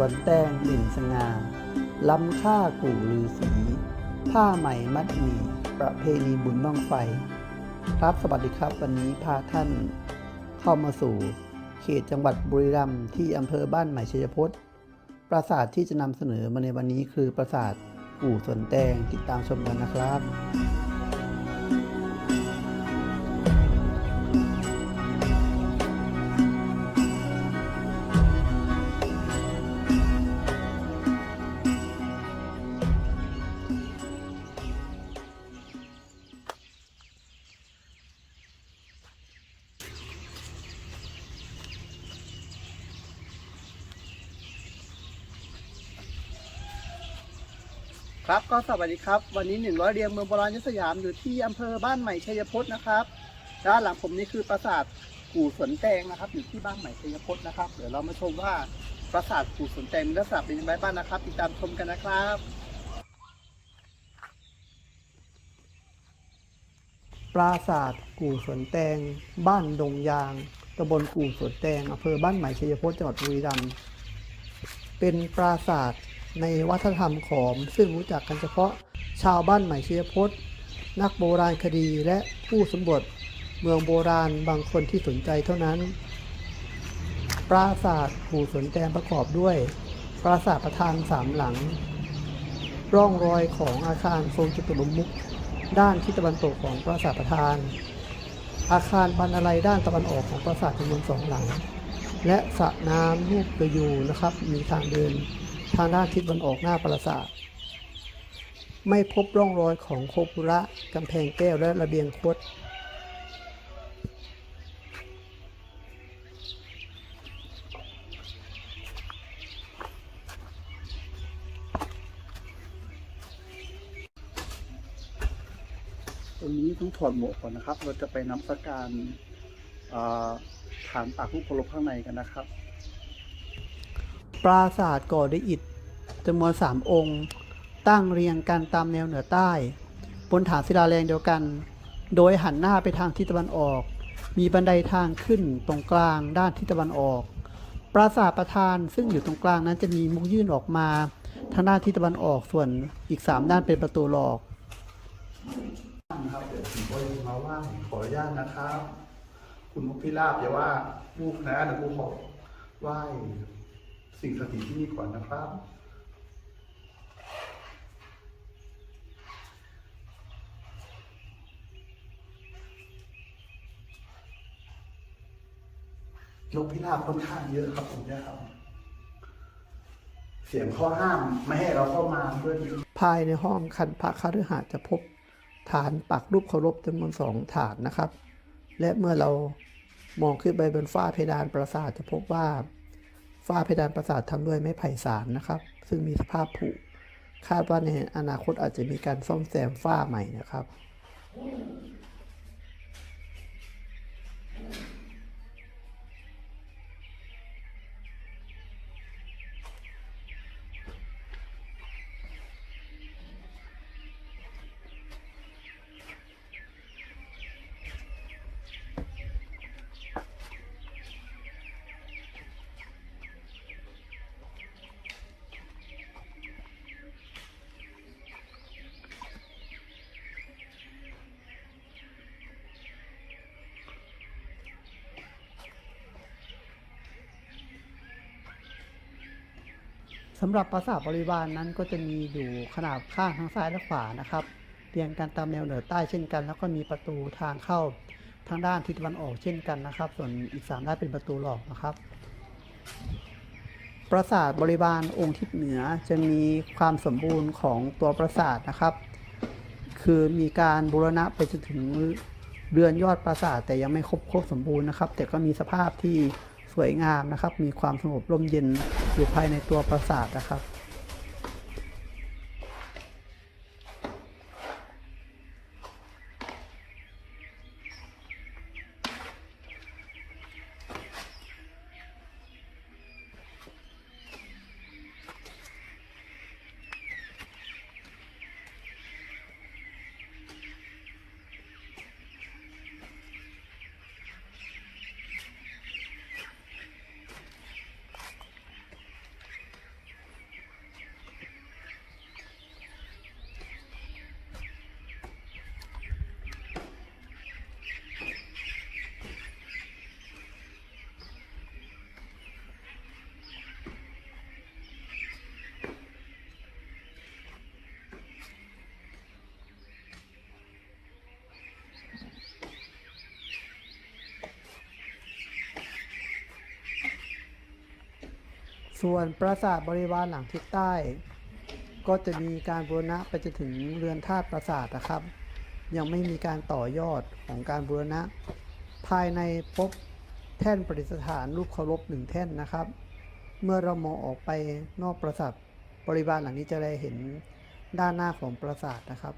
วนแตงหลิ่นสง่าล้ำค่ากู่ลือสี ผ้าไหมมัดหมี่ประเพณีบุญบ้องไฟ ครับสวัสดีครับวันนี้พาท่านเข้ามาสู่ เขตจังหวัดบุรีรัมย์ที่อำเภอบ้านใหม่ชัยพจน์ปราสาทที่จะนำเสนอมาในวันนี้คือปราสาทกู่สวนแตงติดตามชมกันนะครับ ก็สวัสดีครับ วันนี้หนึ่งร้อยเรียงเมืองโบราณยศยามอยู่ที่อำเภอบ้านใหม่ชัยพจน์นะครับด้านหลังผมนี่คือปราสาทกู่สวนแตงนะครับอยู่ที่บ้านใหม่ชัยพจน์นะครับเดี๋ยวเรามาชมว่าปราสาทกู่สวนแตงมีลักษณะเป็นยังไงบ้างนะครับติดตามชมกันนะครับปราสาทกู่สวนแตง บ้านดงยางตำบลกู่สวนแตงอำเภอบ้านใหม่ชัยพจน์จังหวัดบุรีรัมย์เป็นปราสาท ในวัฒนธรรมขอม ซึ่งรู้จักกันเฉพาะชาวบ้านใหม่เชัยพจน์นักโบราณคดีและผู้สำรวจเมืองโบราณบางคนที่สนใจเท่านั้น ปราสาทกู่สนแตงประกอบด้วย ปราสาทประธานสามหลัง ร่องรอยของอาคารทรงจตุรมุขด้านทิศตะวันตกของปราสาทประธาน อาคารบรรลัยด้านตะวันออกของปราสาทจำนวนสองหลัง และสระน้ำลูกกระยูนะครับ มีทางเดิน ทางด้านทิศตะวันออกหน้าปราสาทไม่พบร่องรอยของโคปุระกำแพงแก้วและระเบียงคดตรงนี้ต้องถอดหมวกก่อนนะครับ เราจะไปนำสการฐานปากผู้เคารพข้างในกันนะครับ ปราสาทก่อด้วยอิฐจำนวนสามองค์ ตั้งเรียงกันตามแนวเหนือใต้ บนฐานศิลาแรงเดียวกัน โดยหันหน้าไปทางทิศตะวันออก มีบันไดทางขึ้นตรงกลางด้านทิศตะวันออก ปราสาทประธานซึ่งอยู่ตรงกลางนั้นจะมีมุกยื่นออกมา ทางด้านทิศตะวันออกส่วนอีกสามด้านเป็นประตูหลอกครับเดี๋ยวผมก็มาไหว่าขออนุญาตนะครับ คุณมุกพิราบอย่าว่าลูกนะเดี๋ยวกูขอไหว้ สิ่งศักดิ์สิทธิ์ที่นี่ก่อนนะครับ นกพิราบค่อนข้างเยอะครับผมเนี่ยครับ เสียงข้อห้ามไม่ให้เราเข้ามาด้วยภายในห้องคันพระคฤหาสน์จะพบฐานปักรูปเคารพจำนวนสองฐานนะครับ และเมื่อเรามองขึ้นไปบนฝ้าเพดานปราสาทจะพบว่า ฝ้าเพดานปราสาททำด้วยไม้ไผ่สารนะครับ ซึ่งมีสภาพผุคาดว่าในอนาคตอาจจะมีการซ่อมแซมฝ้าใหม่นะครับ สำหรับปราสาทบริวารนนั้นก็จะมีอยู่ขนาดข้างทั้งซ้ายและขวานะครับเรียงกันตามแนวเหนือใต้เช่นกัน แล้วก็มีประตูทางเข้าทางด้านทิศตะวันออกเช่นกันนะครับ ส่วนอีกสามด้านเป็นประตูหลอกนะครับ ปราสาทบริวารองค์ทิศเหนือจะมีความสมบูรณ์ของตัวปราสาทนะครับ คือมีการบูรณะไปจนถึงเรือนยอดปราสาทแต่ยังไม่ครบครบสมบูรณ์นะครับ แต่ก็มีสภาพที่ วยงามนะครับ มีความสงบร่มเย็นอยู่ภายในตัวปราสาทนะครับ ส่วนปราสาทบริวารหลังทิศใต้ ก็จะมีการบูรณะไปจนถึงเรือนธาตุปราสาทนะครับ ยังไม่มีการต่อยอดของการบูรณะ ภายในพบแท่นประดิษฐานรูปเคารพหนึ่งแท่นนะครับ เมื่อเรามองออกไปนอกปราสาทบริวารหลังนี้จะได้เห็นด้านหน้าของปราสาทนะครับ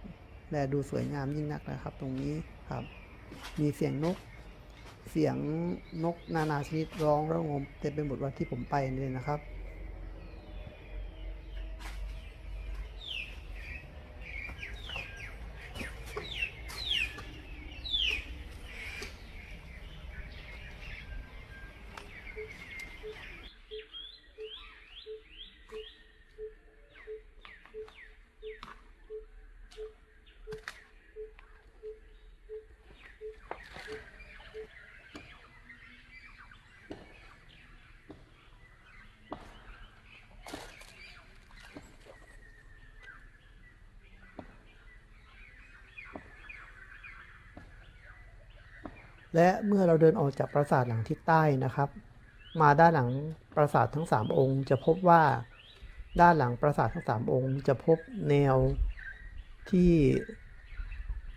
และดูสวยงามยิ่งนักนะครับ ตรงนี้ครับ มีเสียงนก เสียงนกนานาชนิดร้องระงมเต็มไปหมดวันที่ผมไปเลยนะครับ และเมื่อเราเดินออกจากปราสาทหลังทิศใต้นะครับ มาด้านหลังปราสาททั้ง 3 องค์ จะพบว่าด้านหลังปราสาททั้ง 3 องค์ จะพบแนวที่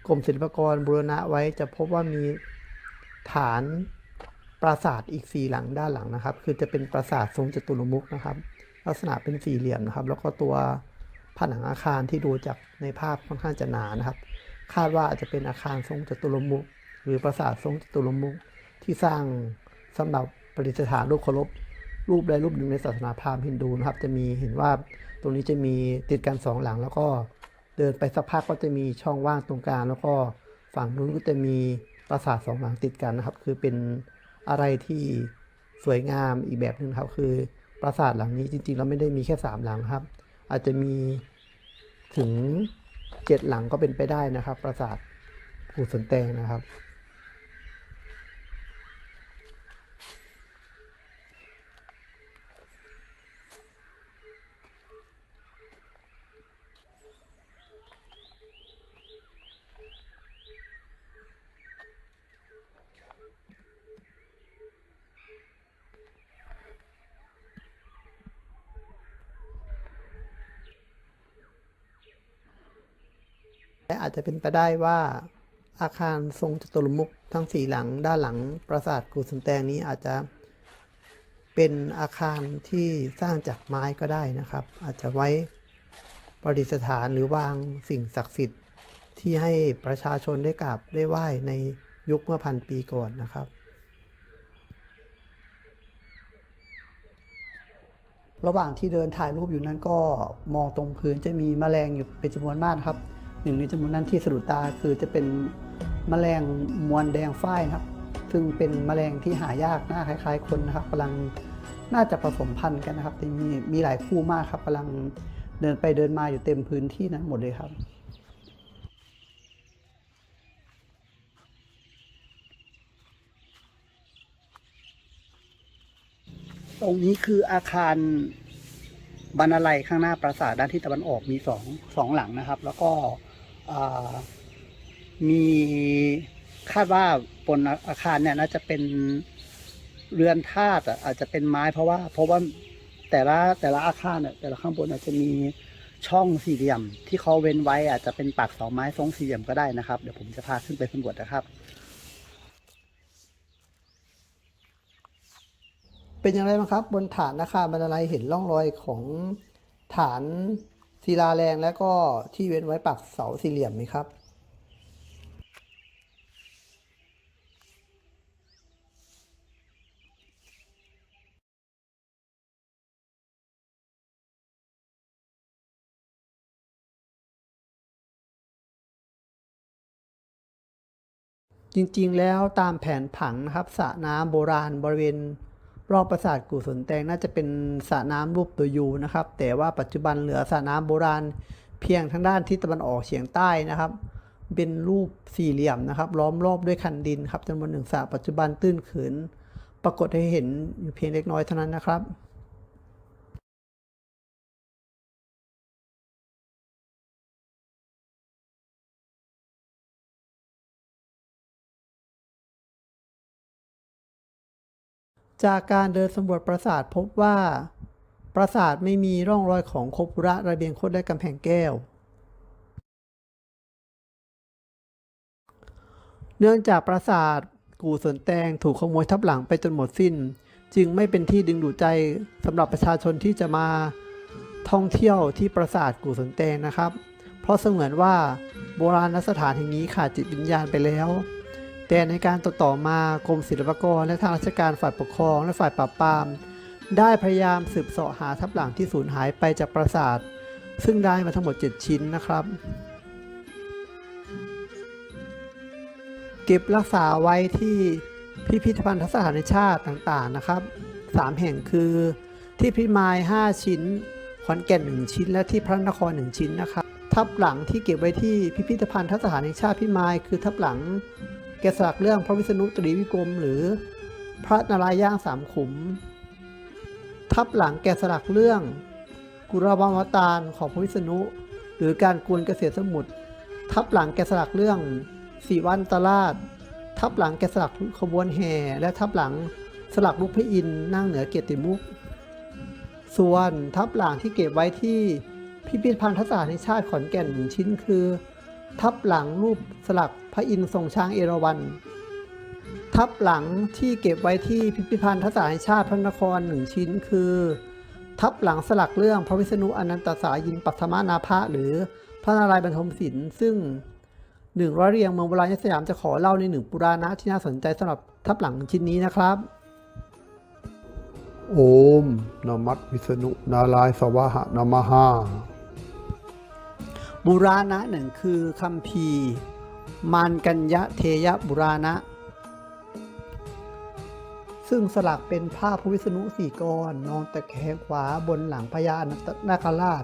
กรมศิลปากรบูรณะไว้จะพบว่ามีฐานปราสาทอีกสี่หลังด้านหลังนะครับ คือจะเป็นปราสาททรงจตุรมุขนะครับ ลักษณะเป็นสี่เหลี่ยมนะครับ แล้วก็ตัวผนังอาคารที่ดูจากในภาพค่อนข้างจะหนานะครับ คาดว่าอาจจะเป็นอาคารทรงจตุรมุข หรือปราสาททรงจตุรมุขที่สร้างสำหรับประดิษฐานรูปเคารพรูปใดรูปหนึ่งในศาสนาพราหมณ์ฮินดูนะครับ จะมีเห็นว่าตรงนี้จะมีติดกันสองหลัง แล้วก็เดินไปสักพักก็จะมีช่องว่างตรงกลางแล้วก็ฝั่งนู้นก็จะมีปราสาทสองหลังติดกันนะครับ คือเป็นอะไรที่สวยงามอีกแบบหนึ่งครับ คือปราสาทหลังนี้จริงๆเราไม่ได้มีแค่สามหลังครับ อาจจะมีถึงเจ็ดหลังก็เป็นไปได้นะครับ ปราสาทกู่สนแตงนะครับ และอาจจะเป็นไปได้ว่า อาคารทรงจตุรมุขทั้งสี่หลังด้านหลังปราสาทกูสุนแตงนี้อาจจะเป็นอาคารที่สร้างจากไม้ก็ได้นะครับ อาจจะไว้ประดิษฐานหรือวางสิ่งศักดิ์สิทธิ์ที่ให้ประชาชนได้กราบได้ไหว้ในยุคเมื่อพันปีก่อนนะครับ ระหว่างที่เดินถ่ายรูปอยู่นั้นก็มองตรงพื้นจะมีแมลงอยู่เป็นจำนวนมากครับ หนึ่งในจำนวนนั้นที่สะดุดตาคือจะเป็นแมลงมวนแดงฝ้ายนะครับ ซึ่งเป็นแมลงที่หายากหน้าคล้าย ๆ คนนะครับกำลังน่าจะผสมพันธุ์กันนะครับแต่มีมีหลายคู่มากครับกำลังเดินไปเดินมาอยู่เต็มพื้นที่นั้นหมดเลยครับตรงนี้คืออาคารบรรลัยข้างหน้าปราสาทด้านที่ตะวันออกมีสองสองหลังนะครับ แล้วก็ มีคาดว่าบนอาคารเนี่ยน่าจะเป็นเรือนธาตุอาจจะเป็นไม้เพราะว่า เพราะว่าแต่ละแต่ละอาคารเนี่ยแต่ละข้างบนอาจจะมีช่องสี่เหลี่ยม ที่เขาเว้นไว้อาจจะเป็นปากเสาไม้ทรงสี่เหลี่ยมก็ได้นะครับ เดี๋ยวผมจะพาขึ้นไปสำรวจนะครับ เป็นอย่างไรบ้างครับ บนฐานอาคารบรรลัยเห็นร่องรอยของฐาน ศิลาแรงและก็ที่เว้นไว้ปักเสาสี่เหลี่ยมไหมครับ จริงๆแล้วตามแผนผังนะครับสระน้ำโบราณบริเวณ รอบปราสาทกู่สนแตงน่าจะเป็นสระน้ำรูปตัวยูนะครับ แต่ว่าปัจจุบันเหลือสระน้ำโบราณ เพียงทางด้านทิศตะวันออกเฉียงใต้นะครับ เป็นรูปสี่เหลี่ยมนะครับ ล้อมรอบด้วยคันดินครับจำนวนหนึ่งสระปัจจุบันตื้นเขิน ปรากฏให้เห็นอยู่เพียงเล็กน้อยเท่านั้นนะครับ จากการเดินสำรวจปราสาทพบว่า ปราสาทไม่มีร่องรอยของโคปุระระเบียงคดและกำแพงแก้ว เนื่องจากปราสาทกู่สวนแตงถูกขโมยทับหลังไปจนหมดสิ้น จึงไม่เป็นที่ดึงดูดใจสำหรับประชาชนที่จะมาท่องเที่ยวที่ปราสาทกู่สวนแตงนะครับ เพราะเสมือนว่าโบราณสถานแห่งนี้ขาดจิตวิญญาณไปแล้ว แต่ในการต่อต่อมากรมศิลปากรและทางราชการฝ่ายปกครองและฝ่ายปราบปราม ได้พยายามสืบเสาะหาทับหลังที่สูญหายไปจากปราสาท ซึ่งได้มาทั้งหมด 7 ชิ้นนะครับ เก็บรักษาไว้ที่พิพิธภัณฑสถานชาติต่างๆนะครับ 3 แห่งคือที่พิมาย 5 ชิ้น ขอนแก่น 1 ชิ้น และที่พระนคร 1 ชิ้นนะครับ ทับหลังที่เก็บไว้ที่พิพิธภัณฑสถานชาติพิมาย คือทับหลัง แกสลักเรื่องพระวิษณุตรีวิกรมหรือพระนารายณ์ย่างสามขุม ทับหลังแกสลักเรื่อง กุรวามตารของพระวิษณุ หรือการกวนเกษตรสมุทรทับหลังแกสลักเรื่องสีวันตราช ทับหลังแกสลักขบวนแห่และทับหลังสลักลูกพระอินนั่งเหนือเกียรติมุก ส่วนทับหลังที่เก็บไว้ที่พิพิธภัณฑสถานแห่งชาติขอนแก่นหนึ่งชิ้นคือ ทับหลังรูปสลัก พระอินทร์ทรงช้างเอราวัณทับหลังที่เก็บไว้ที่พิพิธภัณฑสถานแห่งชาติพระนครหนึ่งชิ้นคือ ทับหลังสลักเรื่องพระวิษณุอนันตสายินปัทมานาภะหรือพระนารายณ์บรรทมศิลป์ซึ่งหนึ่งร้อยเรียงเมืองโบราณสยามจะขอเล่าในหนึ่งปุราณะที่น่าสนใจสำหรับทับหลังชิ้นนี้นะครับ โอมนมัสวิษณุนารายณ์สวะหะนมหาบุราณะหนึ่งคือคัมภีร์ มานกัญญะเทยบุราณะ ซึ่งสลักเป็นภาพพระวิษณุสี่ก้อนนอนตะแคงขวาบนหลังพญาอนันตนาคราช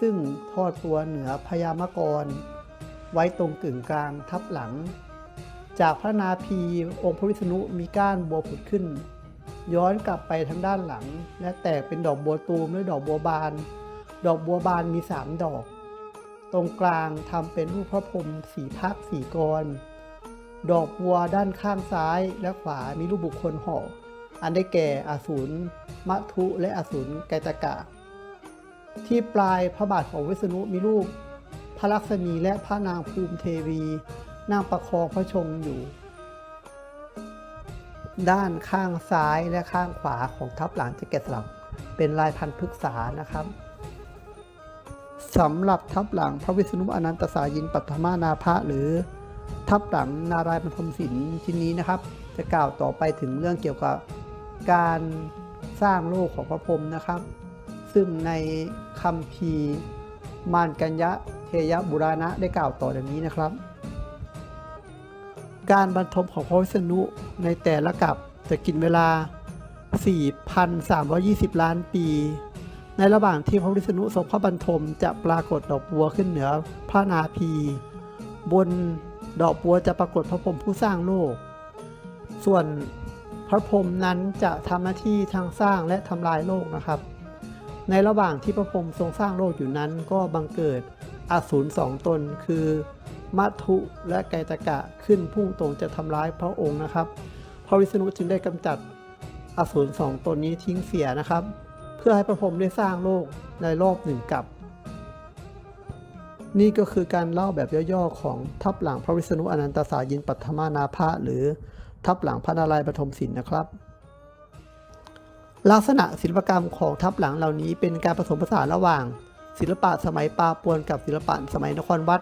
ซึ่งทอดตัวเหนือพญามกร ไว้ตรงกึ่งกลางทับหลัง จากพระนาภีองค์พระวิษณุมีก้านบัวผุดขึ้น ย้อนกลับไปทางด้านหลัง และแตกเป็นดอกบัวตูมและดอกบัวบาน ดอกบัวบานมีสามดอก ตรงกลางทำเป็นรูปพระพรหมสีพักสีกร ดอกบัวด้านข้างซ้ายและขวามีรูปบุคคลห่อ อันได้แก่อสูรมัทุและอสูรไกตกะ ที่ปลายพระบาทของวิษณุมีรูป พระลักษมีและพระนางภูมิเทวีนั่งประคองพระชงอยู่ ด้านข้างซ้ายและข้างขวาของทับหลังจะแกะสลักเป็นลายพันธุ์พฤกษานะครับ สำหรับทับหลังพระวิษณุอนันตสายินปัทมานาภะหรือ ทับหลังนารายณ์บรรมศิลป์ชิ้นนี้นะครับ จะกล่าวต่อไปถึงเรื่องเกี่ยวกับการสร้างโลกของพระพรหมนะครับ ซึ่งในคำพีมานกัญญะเทยบุราณะได้กล่าวต่อดังนี้นะครับ การบรรทมของพระวิษณุในแต่ละกับจะกินเวลา 4,320 ล้านปี ในระหว่างที่พระวิษณุทรงพระบรรทมจะปรากฏดอกบัวขึ้นเหนือพระนาภีบนดอกบัวจะปรากฏพระพรหมผู้สร้างโลก ส่วนพระพรหมนั้นจะทำหน้าที่ทั้งสร้างและทำลายโลกนะครับ ในระหว่างที่พระพรหมทรงสร้างโลกอยู่นั้น ก็บังเกิดอสูรสองตนคือมัทุและไกตกะขึ้นพุ่งตรงจะทำร้ายพระองค์นะครับ พระวิษณุจึงได้กำจัดอสูรสองตนนี้ทิ้งเสียนะครับ พื่อให้พระพรหมได้สร้างโลกในรอบหนึ่งกับ นี่ก็คือการเล่าแบบย่อๆของทับหลังพระวิษณุอนันตสายินปัทมานาภะหรือทับหลังพระนารายณ์ปฐมศิลป์นะครับ ลักษณะศิลปกรรมของทับหลังเหล่านี้เป็นการผสมผสานระหว่าง ศิลปะสมัยปาปวนกับศิลปะสมัยนครวัด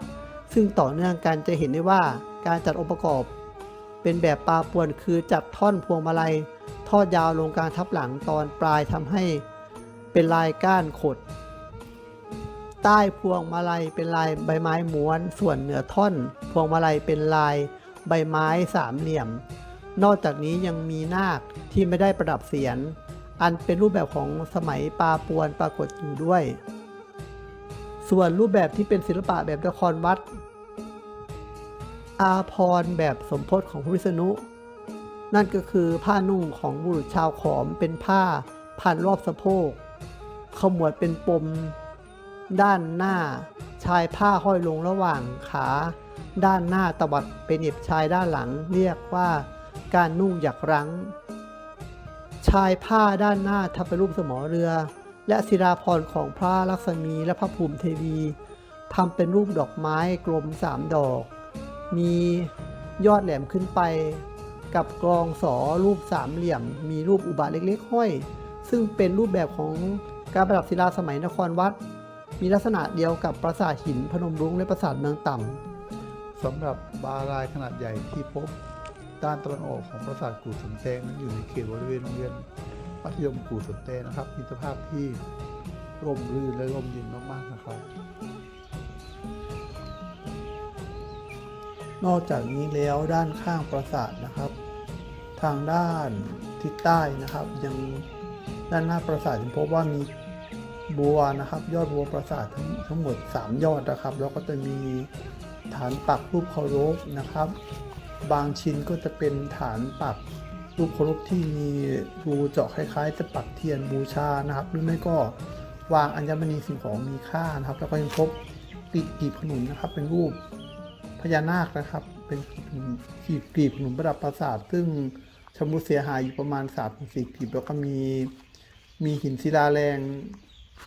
ซึ่งต่อเนื่องกันจะเห็นได้ว่าการจัดองค์ประกอบ เป็นแบบปาปวนคือจัดท่อนพวงมาลัยทอดยาวลงกลางทับหลังตอนปลายทำให้ เป็นลายก้านขด ใต้พวงมาลัยเป็นลายใบไม้ม้วน ส่วนเหนือท่อน พวงมาลัยเป็นลายใบไม้สามเหลี่ยม นอกจากนี้ยังมีนาคที่ไม่ได้ประดับเสียรอันเป็นรูปแบบของสมัยปาปวนปรากฏอยู่ด้วย ส่วนรูปแบบที่เป็นศิลปะแบบละครวัด อาพรแบบสมพศของพระวิษณุนั่นก็คือผ้านุ่งของบุรุษชาวขอมเป็นผ้าพันรอบสะโพก ขมวดเป็นปม ด้านหน้า ชายผ้าห้อยลงระหว่างขา ด้านหน้าตวัดเป็นเหน็บชายด้านหลัง เรียกว่าการนุ่งหยักรั้ง ชายผ้าด้านหน้าทำเป็นรูปสมอเรือ และศิลาพรของพระลักษมีและพระภูมิเทวีทำเป็นรูปดอกไม้กลมสามดอก มียอดแหลมขึ้นไป กับกรองสอรูปสามเหลี่ยม มีรูปอุบาทเล็กๆห้อย ซึ่งเป็นรูปแบบของ การประดับศิลาสมัยนครวัด มีลักษณะเดียวกับปราสาทหินพนมรุ้งและปราสาทเมืองต่ำสำหรับบาลายขนาดใหญ่ที่พบ ด้านตะวันออกของปราสาทกู่สนแตงนั้นอยู่ในเขตบริเวณโรงเรียนมัธยมกู่สนแตงนะครับ มีสภาพที่ร่มรื่นและร่มเย็นมากๆนะครับ นอกจากนี้แล้วด้านข้างปราสาทนะครับ ทางด้านทิศใต้นะครับ ยังด้านหน้าปราสาทยังพบว่ามี บัวนะครับยอดบัวปราสาททั้งทั้งหมด 3 ยอดนะครับ แล้วก็จะมีฐานปักรูปเคารพนะครับ บางชิ้นก็จะเป็นฐานปักรูปเคารพที่มีรูเจาะคล้ายๆจะปักเทียนบูชานะครับ หรือไม่ก็วางอัญมณีสิ่งของมีค่านะครับ แล้วก็ยังพบปีกกีบขนุนนะครับ เป็นรูปพญานาคนะครับ เป็นกีบกีบหนุนประดับปราสาท ซึ่งชำรุดเสียหายอยู่ประมาณ3าถึงสี่กลีบแล้วก็มีมีหินศิลาแรง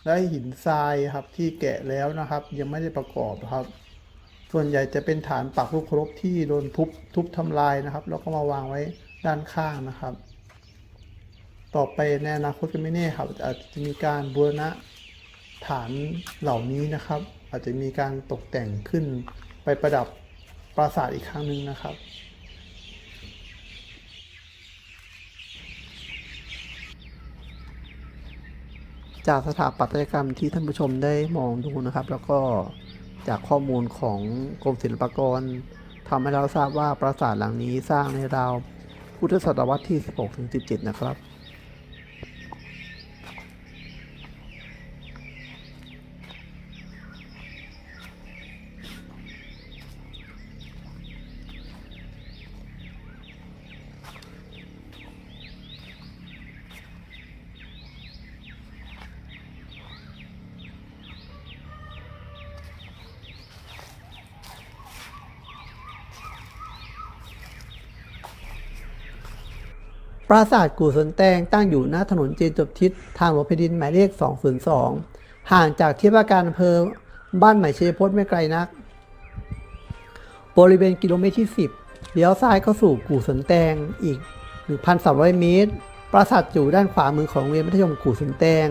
และหินทรายครับที่แกะแล้วนะครับ ยังไม่ได้ประกอบครับ ส่วนใหญ่จะเป็นฐานปักลูกครพที่โดนทุบทุบทำลายนะครับ แล้วก็มาวางไว้ด้านข้างนะครับ ต่อไปในอนาคตก็ไม่แน่ครับ อาจจะมีการบูรณะฐานเหล่านี้นะครับ อาจจะมีการตกแต่งขึ้นไปประดับปราสาทอีกครั้งหนึ่งนะครับ จากสถาปัตยกรรมที่ท่านผู้ชมได้มองดูนะครับ แล้วก็จากข้อมูลของกรมศิลปากรทำให้เราทราบว่าปราสาทหลังนี้สร้างในราวพุทธศตวรรษที่ 16-17 นะครับ ปราสาทกู่สนแตงตั้งอยู่หน้าถนนเจนจบทิศทางหลวงแผ่นดินหมายเลข 202 ห่างจากที่ว่าการอำเภอบ้านใหม่เชยพจน์ไม่ไกลนัก บริเวณกิโลเมตรที่ 10 เลี้ยวซ้ายเข้าสู่กู่สนแตงอีก 1,300 เมตร ปราสาทอยู่ด้านขวามือของโรงเรียนมัธยมกู่สนแตง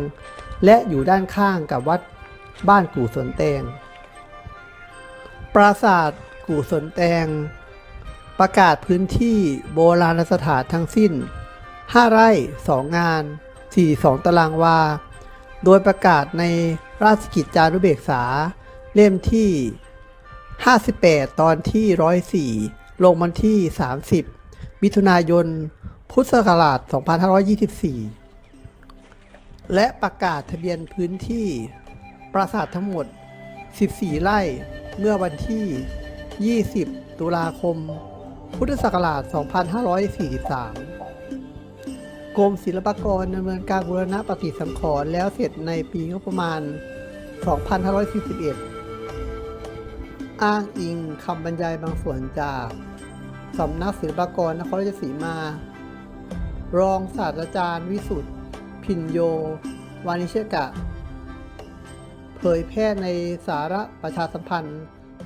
และอยู่ด้านข้างกับวัดบ้านกู่สนแตง ปราสาทกู่สนแตง ประกาศพื้นที่โบราณสถานทั้งสิ้น 5 ไร่ 2 งาน 42 ตารางวา โดยประกาศในราชกิจจานุเบกษา เล่มที่ 58 ตอนที่ 104 ลงวันที่ 30 มิถุนายน พุทธศักราช 2524 และประกาศทะเบียนพื้นที่ปราสาททั้งหมด 14 ไร่ เมื่อวันที่ 20 ตุลาคม พุทธศักราช 2543 กรมศิลปากรดำเนินการบูรณะปฏิสังขรณ์แล้วเสร็จในปีงบประมาณ 2541 อ้างอิงคำบรรยายบางส่วนจากสำนักศิลปากรนครราชสีมา รองศาสตราจารย์วิสุทธ์พินโย วานิชกะ เผยแพร่ในสาระประชาสัมพันธ์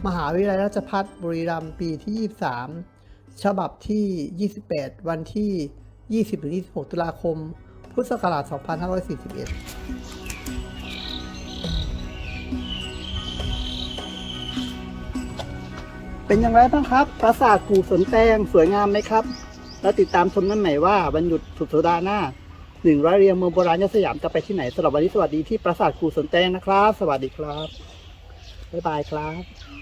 มหาวิทยาลัยราชภัฏบุรีรัมย์ปีที่ 23 ฉบับที่ 28 วันที่ 20-26 ตุลาคม พุทธศักราช 2541เป็นอย่างไรบ้างครับ ปราสาทกู่สนแตงสวยงามไหมครับ แล้วติดตามชมนั้นหม่ว่าวันหยุดสุดสัปดาห์หน้าหนึ่งร้อยเรียงเมืองโบราณยสยามจะไปที่ไหนสำหรับวันนี้สวัสดีที่ปราสาทกู่สนแตงนะครับ สวัสดีครับ บ๊ายบายครับ